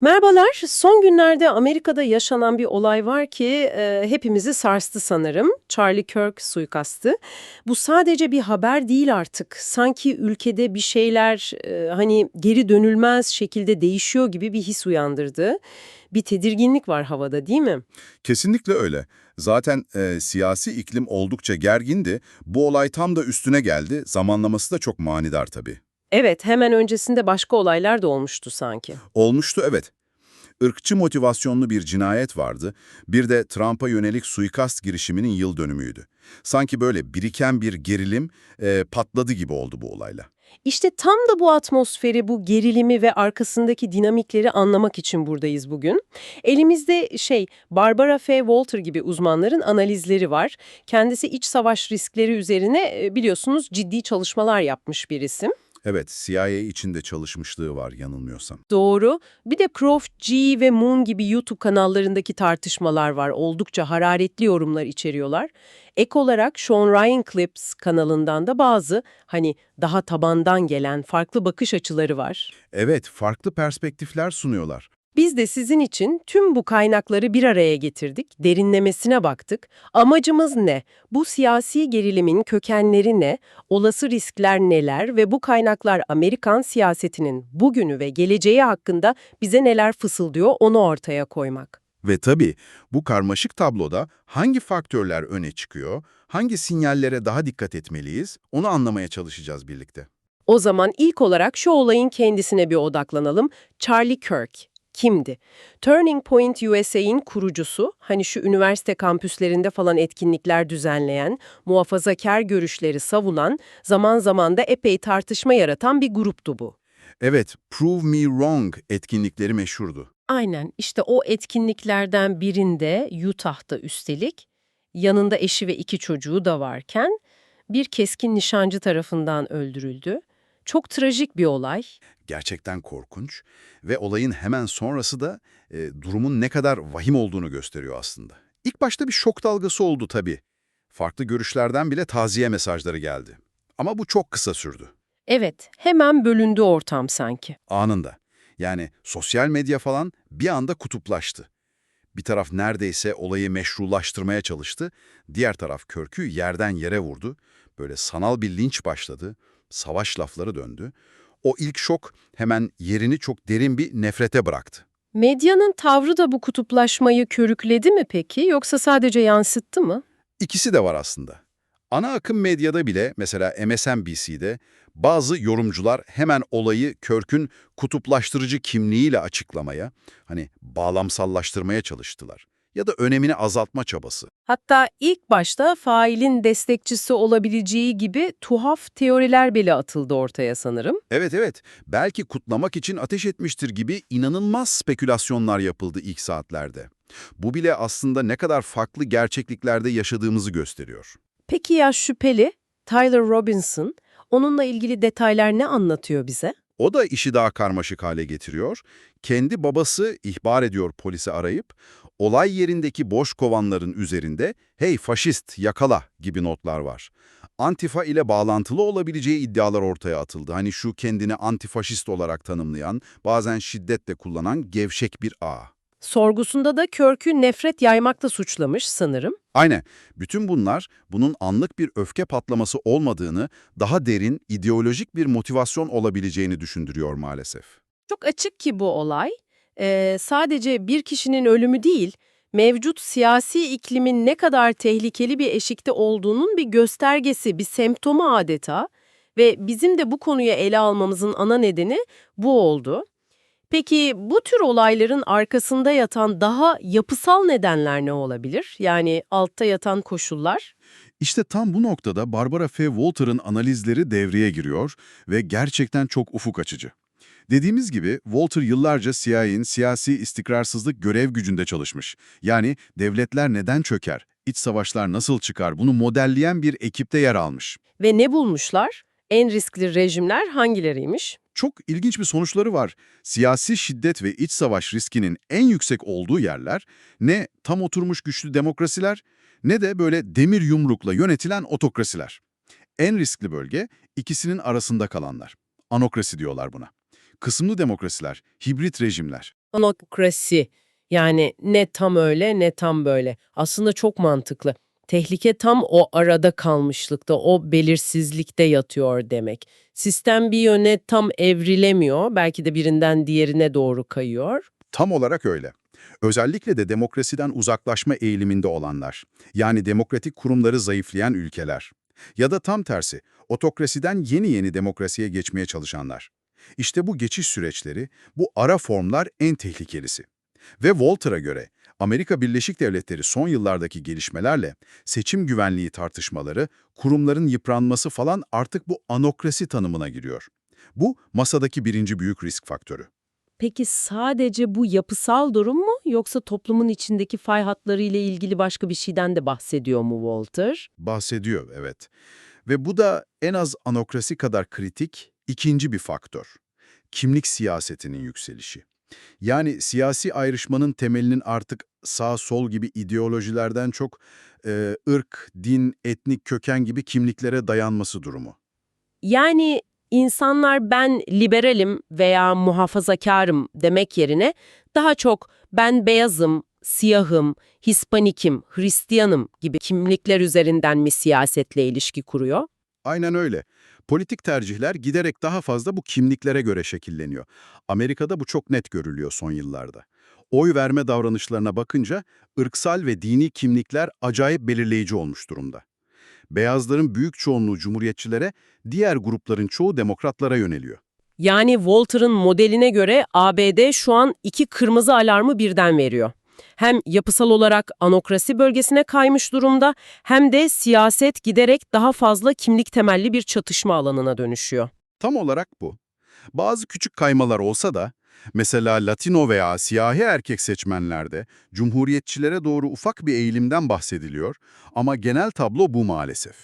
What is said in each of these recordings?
Merhabalar. Son günlerde Amerika'da yaşanan bir olay var ki e, hepimizi sarstı sanırım. Charlie Kirk suikastı. Bu sadece bir haber değil artık. Sanki ülkede bir şeyler e, hani geri dönülmez şekilde değişiyor gibi bir his uyandırdı. Bir tedirginlik var havada değil mi? Kesinlikle öyle. Zaten e, siyasi iklim oldukça gergindi. Bu olay tam da üstüne geldi. Zamanlaması da çok manidar tabii. Evet, hemen öncesinde başka olaylar da olmuştu sanki. Olmuştu evet. Irkçı motivasyonlu bir cinayet vardı. Bir de Trump'a yönelik suikast girişiminin yıl dönümüydü. Sanki böyle biriken bir gerilim e, patladı gibi oldu bu olayla. İşte tam da bu atmosferi, bu gerilimi ve arkasındaki dinamikleri anlamak için buradayız bugün. Elimizde şey, Barbara F. Walter gibi uzmanların analizleri var. Kendisi iç savaş riskleri üzerine e, biliyorsunuz ciddi çalışmalar yapmış bir isim. Evet, CIA içinde çalışmışlığı var yanılmıyorsam. Doğru. Bir de Croft, G ve Moon gibi YouTube kanallarındaki tartışmalar var. Oldukça hararetli yorumlar içeriyorlar. Ek olarak Sean Ryan Clips kanalından da bazı hani daha tabandan gelen farklı bakış açıları var. Evet, farklı perspektifler sunuyorlar. Biz de sizin için tüm bu kaynakları bir araya getirdik, derinlemesine baktık. Amacımız ne? Bu siyasi gerilimin kökenleri ne? Olası riskler neler ve bu kaynaklar Amerikan siyasetinin bugünü ve geleceği hakkında bize neler fısıldıyor onu ortaya koymak. Ve tabii bu karmaşık tabloda hangi faktörler öne çıkıyor, hangi sinyallere daha dikkat etmeliyiz, onu anlamaya çalışacağız birlikte. O zaman ilk olarak şu olayın kendisine bir odaklanalım. Charlie Kirk kimdi? Turning Point USA'in kurucusu, hani şu üniversite kampüslerinde falan etkinlikler düzenleyen, muhafazakar görüşleri savunan, zaman zaman da epey tartışma yaratan bir gruptu bu. Evet, Prove Me Wrong etkinlikleri meşhurdu. Aynen, işte o etkinliklerden birinde Utah'ta üstelik, yanında eşi ve iki çocuğu da varken, bir keskin nişancı tarafından öldürüldü. Çok trajik bir olay. Gerçekten korkunç ve olayın hemen sonrası da e, durumun ne kadar vahim olduğunu gösteriyor aslında. İlk başta bir şok dalgası oldu tabii. Farklı görüşlerden bile taziye mesajları geldi. Ama bu çok kısa sürdü. Evet, hemen bölündü ortam sanki. Anında. Yani sosyal medya falan bir anda kutuplaştı. Bir taraf neredeyse olayı meşrulaştırmaya çalıştı, diğer taraf körkü yerden yere vurdu. Böyle sanal bir linç başladı, savaş lafları döndü. O ilk şok hemen yerini çok derin bir nefrete bıraktı. Medyanın tavrı da bu kutuplaşmayı körükledi mi peki yoksa sadece yansıttı mı? İkisi de var aslında. Ana akım medyada bile mesela MSNBC'de bazı yorumcular hemen olayı Körk'ün kutuplaştırıcı kimliğiyle açıklamaya, hani bağlamsallaştırmaya çalıştılar. Ya da önemini azaltma çabası. Hatta ilk başta failin destekçisi olabileceği gibi tuhaf teoriler bile atıldı ortaya sanırım. Evet evet, belki kutlamak için ateş etmiştir gibi inanılmaz spekülasyonlar yapıldı ilk saatlerde. Bu bile aslında ne kadar farklı gerçekliklerde yaşadığımızı gösteriyor. Peki ya şüpheli Tyler Robinson, onunla ilgili detaylar ne anlatıyor bize? O da işi daha karmaşık hale getiriyor. Kendi babası ihbar ediyor polisi arayıp, olay yerindeki boş kovanların üzerinde ''Hey faşist, yakala'' gibi notlar var. Antifa ile bağlantılı olabileceği iddialar ortaya atıldı. Hani şu kendini antifaşist olarak tanımlayan, bazen şiddetle kullanan gevşek bir ağ. Sorgusunda da Körk'ü nefret yaymakla suçlamış sanırım. Aynen. Bütün bunlar bunun anlık bir öfke patlaması olmadığını, daha derin, ideolojik bir motivasyon olabileceğini düşündürüyor maalesef. Çok açık ki bu olay. Ee, sadece bir kişinin ölümü değil, mevcut siyasi iklimin ne kadar tehlikeli bir eşikte olduğunun bir göstergesi, bir semptomu adeta. Ve bizim de bu konuyu ele almamızın ana nedeni bu oldu. Peki bu tür olayların arkasında yatan daha yapısal nedenler ne olabilir? Yani altta yatan koşullar? İşte tam bu noktada Barbara F. Walter'ın analizleri devreye giriyor ve gerçekten çok ufuk açıcı. Dediğimiz gibi Walter yıllarca CIA'nin siyasi istikrarsızlık görev gücünde çalışmış. Yani devletler neden çöker, iç savaşlar nasıl çıkar bunu modelleyen bir ekipte yer almış. Ve ne bulmuşlar? En riskli rejimler hangileriymiş? Çok ilginç bir sonuçları var. Siyasi şiddet ve iç savaş riskinin en yüksek olduğu yerler ne tam oturmuş güçlü demokrasiler ne de böyle demir yumrukla yönetilen otokrasiler. En riskli bölge ikisinin arasında kalanlar. Anokrasi diyorlar buna. Kısımlı demokrasiler, hibrit rejimler. Anokrasi. Yani ne tam öyle ne tam böyle. Aslında çok mantıklı. Tehlike tam o arada kalmışlıkta, o belirsizlikte yatıyor demek. Sistem bir yöne tam evrilemiyor, belki de birinden diğerine doğru kayıyor. Tam olarak öyle. Özellikle de demokrasiden uzaklaşma eğiliminde olanlar. Yani demokratik kurumları zayıflayan ülkeler. Ya da tam tersi, otokrasiden yeni yeni demokrasiye geçmeye çalışanlar. İşte bu geçiş süreçleri, bu ara formlar en tehlikelisi. Ve Walter'a göre Amerika Birleşik Devletleri son yıllardaki gelişmelerle seçim güvenliği tartışmaları, kurumların yıpranması falan artık bu anokrasi tanımına giriyor. Bu masadaki birinci büyük risk faktörü. Peki sadece bu yapısal durum mu yoksa toplumun içindeki fay hatları ile ilgili başka bir şeyden de bahsediyor mu Walter? Bahsediyor, evet. Ve bu da en az anokrasi kadar kritik ikinci bir faktör. Kimlik siyasetinin yükselişi. Yani siyasi ayrışmanın temelinin artık sağ-sol gibi ideolojilerden çok e, ırk, din, etnik köken gibi kimliklere dayanması durumu. Yani insanlar ben liberalim veya muhafazakarım demek yerine daha çok ben beyazım, siyahım, Hispanikim, Hristiyanım gibi kimlikler üzerinden mi siyasetle ilişki kuruyor? Aynen öyle. Politik tercihler giderek daha fazla bu kimliklere göre şekilleniyor. Amerika'da bu çok net görülüyor son yıllarda. Oy verme davranışlarına bakınca ırksal ve dini kimlikler acayip belirleyici olmuş durumda. Beyazların büyük çoğunluğu cumhuriyetçilere, diğer grupların çoğu demokratlara yöneliyor. Yani Walter'ın modeline göre ABD şu an iki kırmızı alarmı birden veriyor. Hem yapısal olarak anokrasi bölgesine kaymış durumda hem de siyaset giderek daha fazla kimlik temelli bir çatışma alanına dönüşüyor. Tam olarak bu. Bazı küçük kaymalar olsa da, mesela Latino veya siyahi erkek seçmenlerde cumhuriyetçilere doğru ufak bir eğilimden bahsediliyor ama genel tablo bu maalesef.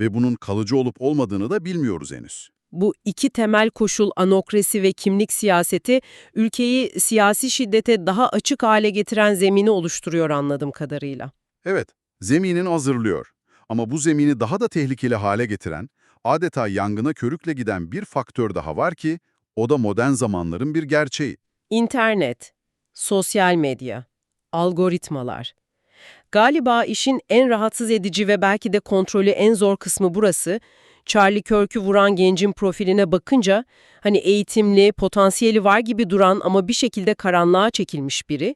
Ve bunun kalıcı olup olmadığını da bilmiyoruz henüz. Bu iki temel koşul anokrasi ve kimlik siyaseti ülkeyi siyasi şiddete daha açık hale getiren zemini oluşturuyor anladığım kadarıyla. Evet, zeminin hazırlıyor. Ama bu zemini daha da tehlikeli hale getiren, adeta yangına körükle giden bir faktör daha var ki, o da modern zamanların bir gerçeği. İnternet, sosyal medya, algoritmalar. Galiba işin en rahatsız edici ve belki de kontrolü en zor kısmı burası. Charlie Kirk'ü vuran gencin profiline bakınca hani eğitimli, potansiyeli var gibi duran ama bir şekilde karanlığa çekilmiş biri.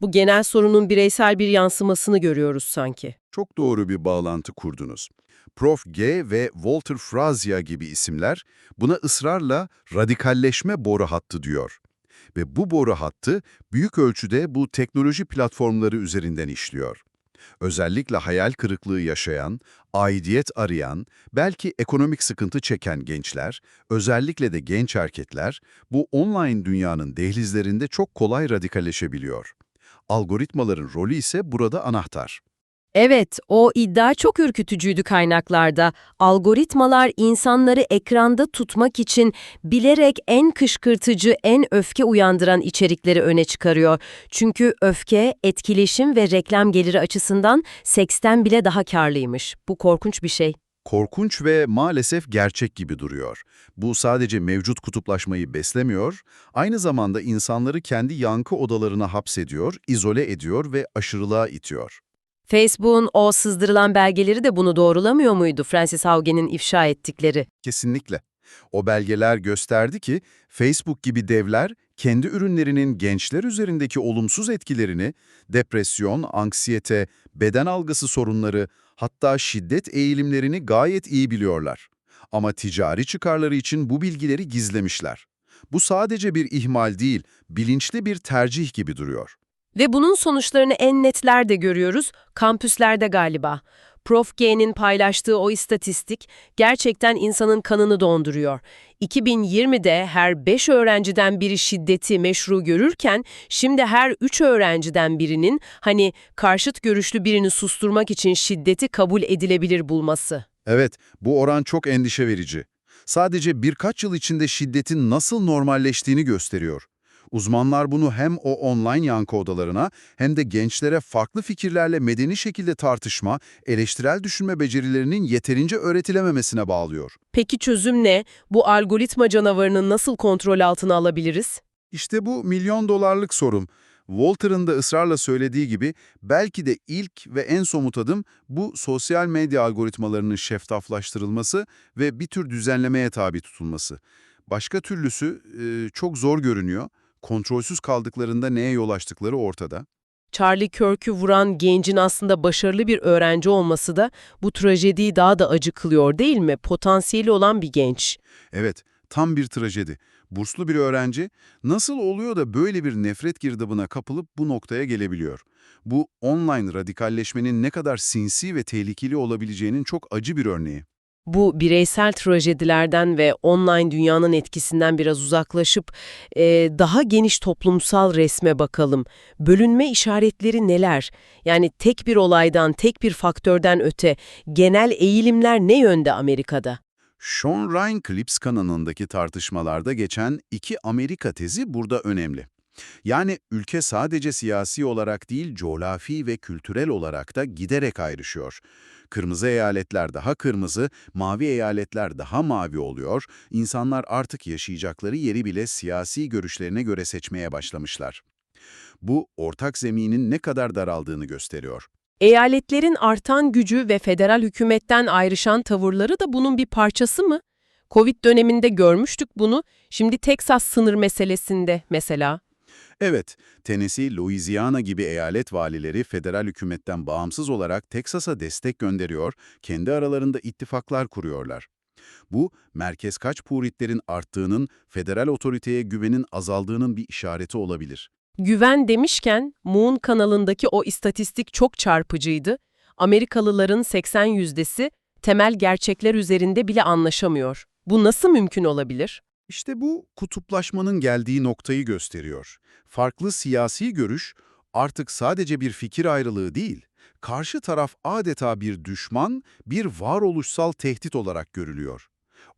Bu genel sorunun bireysel bir yansımasını görüyoruz sanki. Çok doğru bir bağlantı kurdunuz. Prof. G ve Walter Frazia gibi isimler buna ısrarla radikalleşme boru hattı diyor. Ve bu boru hattı büyük ölçüde bu teknoloji platformları üzerinden işliyor. Özellikle hayal kırıklığı yaşayan, aidiyet arayan, belki ekonomik sıkıntı çeken gençler, özellikle de genç erkekler bu online dünyanın dehlizlerinde çok kolay radikalleşebiliyor. Algoritmaların rolü ise burada anahtar. Evet, o iddia çok ürkütücüydü kaynaklarda. Algoritmalar insanları ekranda tutmak için bilerek en kışkırtıcı, en öfke uyandıran içerikleri öne çıkarıyor. Çünkü öfke, etkileşim ve reklam geliri açısından seksten bile daha karlıymış. Bu korkunç bir şey. Korkunç ve maalesef gerçek gibi duruyor. Bu sadece mevcut kutuplaşmayı beslemiyor, aynı zamanda insanları kendi yankı odalarına hapsediyor, izole ediyor ve aşırılığa itiyor. Facebook'un o sızdırılan belgeleri de bunu doğrulamıyor muydu Francis Haugen'in ifşa ettikleri? Kesinlikle. O belgeler gösterdi ki Facebook gibi devler kendi ürünlerinin gençler üzerindeki olumsuz etkilerini, depresyon, anksiyete, beden algısı sorunları, hatta şiddet eğilimlerini gayet iyi biliyorlar. Ama ticari çıkarları için bu bilgileri gizlemişler. Bu sadece bir ihmal değil, bilinçli bir tercih gibi duruyor. Ve bunun sonuçlarını en netlerde görüyoruz, kampüslerde galiba. Prof. G'nin paylaştığı o istatistik gerçekten insanın kanını donduruyor. 2020'de her 5 öğrenciden biri şiddeti meşru görürken şimdi her 3 öğrenciden birinin hani karşıt görüşlü birini susturmak için şiddeti kabul edilebilir bulması. Evet, bu oran çok endişe verici. Sadece birkaç yıl içinde şiddetin nasıl normalleştiğini gösteriyor. Uzmanlar bunu hem o online yankı odalarına hem de gençlere farklı fikirlerle medeni şekilde tartışma, eleştirel düşünme becerilerinin yeterince öğretilememesine bağlıyor. Peki çözüm ne? Bu algoritma canavarını nasıl kontrol altına alabiliriz? İşte bu milyon dolarlık sorum. Walter'ın da ısrarla söylediği gibi belki de ilk ve en somut adım bu sosyal medya algoritmalarının şeffaflaştırılması ve bir tür düzenlemeye tabi tutulması. Başka türlüsü e, çok zor görünüyor. Kontrolsüz kaldıklarında neye yol açtıkları ortada. Charlie Kirk'ü vuran gencin aslında başarılı bir öğrenci olması da bu trajediyi daha da acı kılıyor değil mi? Potansiyeli olan bir genç. Evet, tam bir trajedi. Burslu bir öğrenci nasıl oluyor da böyle bir nefret girdabına kapılıp bu noktaya gelebiliyor? Bu online radikalleşmenin ne kadar sinsi ve tehlikeli olabileceğinin çok acı bir örneği. Bu bireysel trajedilerden ve online dünyanın etkisinden biraz uzaklaşıp e, daha geniş toplumsal resme bakalım. Bölünme işaretleri neler? Yani tek bir olaydan, tek bir faktörden öte genel eğilimler ne yönde Amerika'da? Sean Ryan Clips kanalındaki tartışmalarda geçen iki Amerika tezi burada önemli. Yani ülke sadece siyasi olarak değil, coğrafi ve kültürel olarak da giderek ayrışıyor. Kırmızı eyaletler daha kırmızı, mavi eyaletler daha mavi oluyor. İnsanlar artık yaşayacakları yeri bile siyasi görüşlerine göre seçmeye başlamışlar. Bu, ortak zeminin ne kadar daraldığını gösteriyor. Eyaletlerin artan gücü ve federal hükümetten ayrışan tavırları da bunun bir parçası mı? Covid döneminde görmüştük bunu. Şimdi Teksas sınır meselesinde mesela. Evet, Tennessee, Louisiana gibi eyalet valileri federal hükümetten bağımsız olarak Teksas'a destek gönderiyor, kendi aralarında ittifaklar kuruyorlar. Bu, merkez kaç puritlerin arttığının, federal otoriteye güvenin azaldığının bir işareti olabilir. Güven demişken Moon kanalındaki o istatistik çok çarpıcıydı. Amerikalıların 80 yüzdesi temel gerçekler üzerinde bile anlaşamıyor. Bu nasıl mümkün olabilir? İşte bu kutuplaşmanın geldiği noktayı gösteriyor. Farklı siyasi görüş artık sadece bir fikir ayrılığı değil, karşı taraf adeta bir düşman, bir varoluşsal tehdit olarak görülüyor.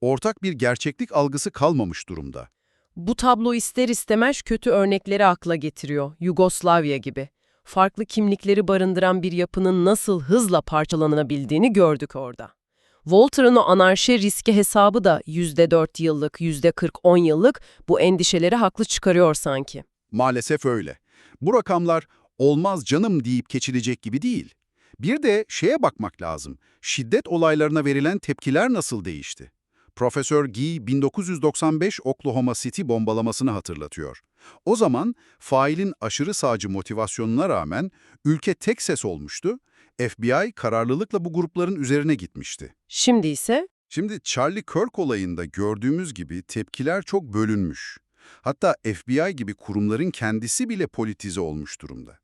Ortak bir gerçeklik algısı kalmamış durumda. Bu tablo ister istemez kötü örnekleri akla getiriyor, Yugoslavya gibi. Farklı kimlikleri barındıran bir yapının nasıl hızla parçalanabildiğini gördük orada. Walter'ın o anarşi riski hesabı da %4 yıllık, %40-10 yıllık bu endişeleri haklı çıkarıyor sanki. Maalesef öyle. Bu rakamlar olmaz canım deyip geçilecek gibi değil. Bir de şeye bakmak lazım. Şiddet olaylarına verilen tepkiler nasıl değişti? Profesör Gee 1995 Oklahoma City bombalamasını hatırlatıyor. O zaman failin aşırı sağcı motivasyonuna rağmen ülke tek ses olmuştu. FBI kararlılıkla bu grupların üzerine gitmişti. Şimdi ise Şimdi Charlie Kirk olayında gördüğümüz gibi tepkiler çok bölünmüş. Hatta FBI gibi kurumların kendisi bile politize olmuş durumda.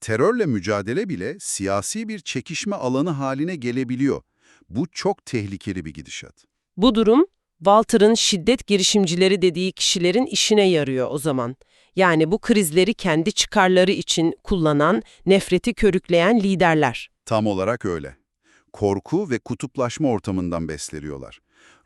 Terörle mücadele bile siyasi bir çekişme alanı haline gelebiliyor. Bu çok tehlikeli bir gidişat. bu durum Walter'ın şiddet girişimcileri dediği kişilerin işine yarıyor o zaman. Yani bu krizleri kendi çıkarları için kullanan, nefreti körükleyen liderler. Tam olarak öyle. Korku ve kutuplaşma ortamından besleniyorlar.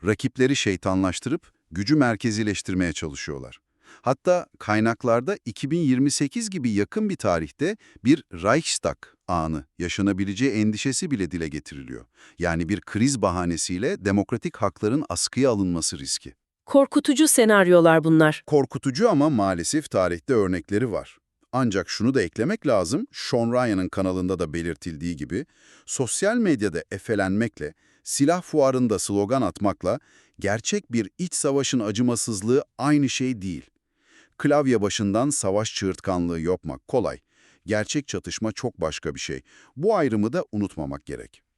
Rakipleri şeytanlaştırıp gücü merkezileştirmeye çalışıyorlar. Hatta kaynaklarda 2028 gibi yakın bir tarihte bir Reichstag anı yaşanabileceği endişesi bile dile getiriliyor. Yani bir kriz bahanesiyle demokratik hakların askıya alınması riski. Korkutucu senaryolar bunlar. Korkutucu ama maalesef tarihte örnekleri var. Ancak şunu da eklemek lazım, Sean Ryan'ın kanalında da belirtildiği gibi, sosyal medyada efelenmekle, silah fuarında slogan atmakla, gerçek bir iç savaşın acımasızlığı aynı şey değil. Klavye başından savaş çığırtkanlığı yapmak kolay. Gerçek çatışma çok başka bir şey. Bu ayrımı da unutmamak gerek.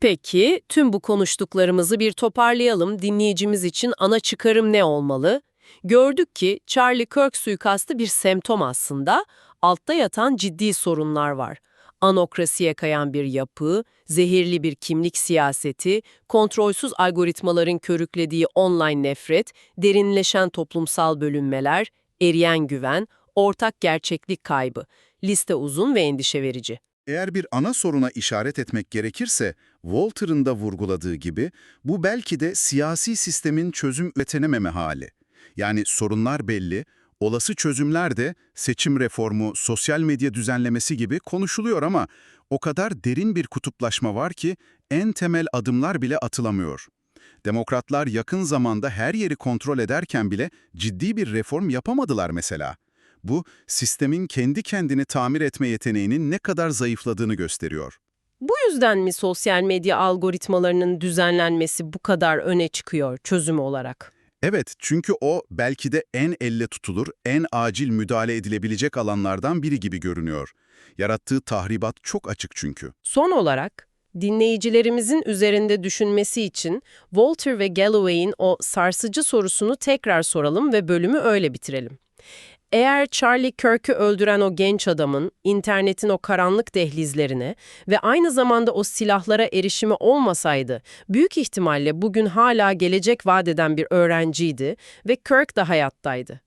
Peki, tüm bu konuştuklarımızı bir toparlayalım. Dinleyicimiz için ana çıkarım ne olmalı? Gördük ki Charlie Kirk suikastı bir semptom aslında. Altta yatan ciddi sorunlar var. Anokrasiye kayan bir yapı, zehirli bir kimlik siyaseti, kontrolsüz algoritmaların körüklediği online nefret, derinleşen toplumsal bölünmeler, eriyen güven, ortak gerçeklik kaybı. Liste uzun ve endişe verici. Eğer bir ana soruna işaret etmek gerekirse, Walter'ın da vurguladığı gibi, bu belki de siyasi sistemin çözüm üretememe hali. Yani sorunlar belli, olası çözümler de seçim reformu, sosyal medya düzenlemesi gibi konuşuluyor ama o kadar derin bir kutuplaşma var ki en temel adımlar bile atılamıyor. Demokratlar yakın zamanda her yeri kontrol ederken bile ciddi bir reform yapamadılar mesela. Bu, sistemin kendi kendini tamir etme yeteneğinin ne kadar zayıfladığını gösteriyor. Bu yüzden mi sosyal medya algoritmalarının düzenlenmesi bu kadar öne çıkıyor çözüm olarak? Evet, çünkü o belki de en elle tutulur, en acil müdahale edilebilecek alanlardan biri gibi görünüyor. Yarattığı tahribat çok açık çünkü. Son olarak, dinleyicilerimizin üzerinde düşünmesi için Walter ve Galloway'in o sarsıcı sorusunu tekrar soralım ve bölümü öyle bitirelim. Eğer Charlie Kirk'ü öldüren o genç adamın internetin o karanlık dehlizlerine ve aynı zamanda o silahlara erişimi olmasaydı, büyük ihtimalle bugün hala gelecek vadeden bir öğrenciydi ve Kirk de hayattaydı.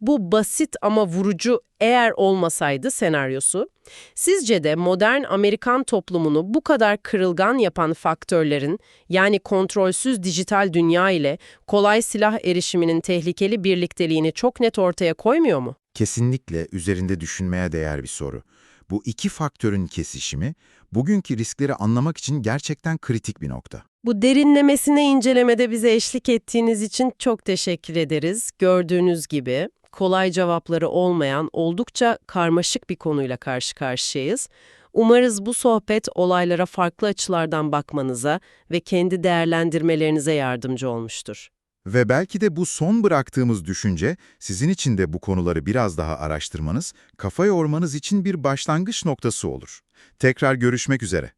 Bu basit ama vurucu eğer olmasaydı senaryosu, sizce de modern Amerikan toplumunu bu kadar kırılgan yapan faktörlerin yani kontrolsüz dijital dünya ile kolay silah erişiminin tehlikeli birlikteliğini çok net ortaya koymuyor mu? Kesinlikle üzerinde düşünmeye değer bir soru. Bu iki faktörün kesişimi, bugünkü riskleri anlamak için gerçekten kritik bir nokta. Bu derinlemesine incelemede bize eşlik ettiğiniz için çok teşekkür ederiz. Gördüğünüz gibi kolay cevapları olmayan oldukça karmaşık bir konuyla karşı karşıyayız. Umarız bu sohbet olaylara farklı açılardan bakmanıza ve kendi değerlendirmelerinize yardımcı olmuştur. Ve belki de bu son bıraktığımız düşünce, sizin için de bu konuları biraz daha araştırmanız, kafa yormanız için bir başlangıç noktası olur. Tekrar görüşmek üzere.